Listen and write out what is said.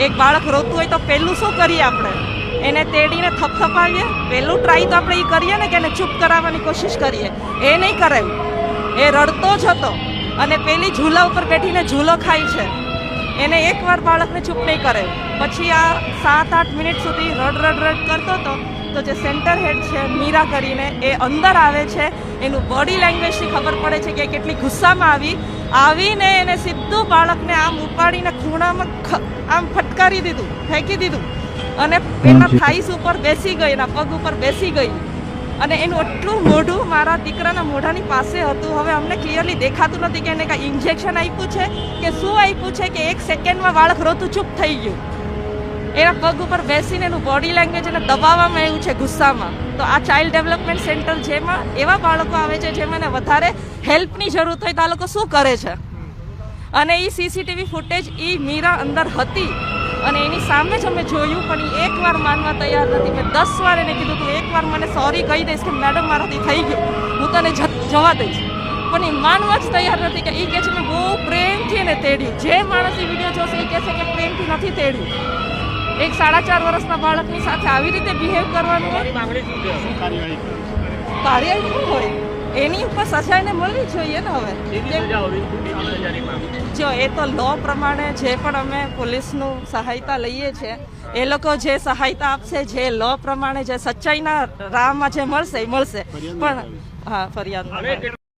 એક બાળક રોતું હોય તો પહેલું શું કરીએ આપણે? એને તેડીને થપથપાવીએ? પહેલું ટ્રાય તો આપણે એ કરીએ ને કે એને ચૂપ કરાવવાની કોશિશ કરીએ. એ નહીં કરાયું એ રડતો જ હતો. અને પેલી ઝૂલા ઉપર બેઠીને ઝૂલો ખાય છે. એને એકવાર બાળકને ચૂપ નહીં કરે. પછી આ સાત આઠ મિનિટ સુધી રડ રડ રડ કરતો હતો તો જે સેન્ટર હેડ છે મીરા કરીને એ અંદર આવે છે. એનું બોડી લેંગ્વેજથી ખબર પડે છે કે કેટલી ગુસ્સામાં આવી. આવીને એને સીધું બાળકને આમ ઉપાડીને ખૂણામાં આમ ફટકારી દીધું ફેંકી દીધું. અને એના થાઈસ ઉપર બેસી ગઈ એના પગ ઉપર બેસી ગઈ. અને એનું એટલું મોઢું મારા દીકરાના મોઢાની પાસે હતું. હવે અમને ક્લિયરલી દેખાતું નથી કે એને કાંઈ ઇન્જેક્શન આપ્યું છે કે શું આપ્યું છે કે એક સેકન્ડમાં બાળક રોતું ચૂપ થઈ ગયું. એના પગ ઉપર બેસીને એનું બોડી લેંગ્વેજ એને દબાવવામાં આવ્યું છે ગુસ્સામાં. તો આ ચાઇલ્ડ ડેવલપમેન્ટ સેન્ટર જેમાં એવા બાળકો આવે છે જેમને વધારે હેલ્પની જરૂર હોય તો આ લોકો શું કરે છે? અને એ સીસીટીવી ફૂટેજ એ મીરા અંદર હતી. અને એની સામે જ અમે જોયું પણ એ એકવાર માનવા તૈયાર નથી. મેં દસ વાર એને કીધું તું એકવાર મને સોરી કહી દઈશ કે મેડમ મારાથી થઈ ગયું. હું તને જવા દઈશ. પણ એ માનવા જ તૈયાર નથી કે એ કહે છે મેં બહુ પ્રેમથી એને તેડ્યું. જે માણસ એ વીડિયો જોશે એ કહે છે કે પ્રેમથી નથી તેડ્યું. એક સાડા ચાર વર્ષના બાળકની સાથે આવી રીતે બિહેવ કરવાનું કાર્યવાહી શું હોય? એની ઉપર સજા મળવી જોઈએ ને હવે? જો એ તો લો પ્રમાણે જે પણ અમે પોલીસનું સહાયતા લઈએ છીએ એ લોકો જે સહાયતા આપશે જે લો પ્રમાણે જે સચ્ચાઈના રાહમાં જે મળશે એ મળશે. પણ હા ફરિયાદ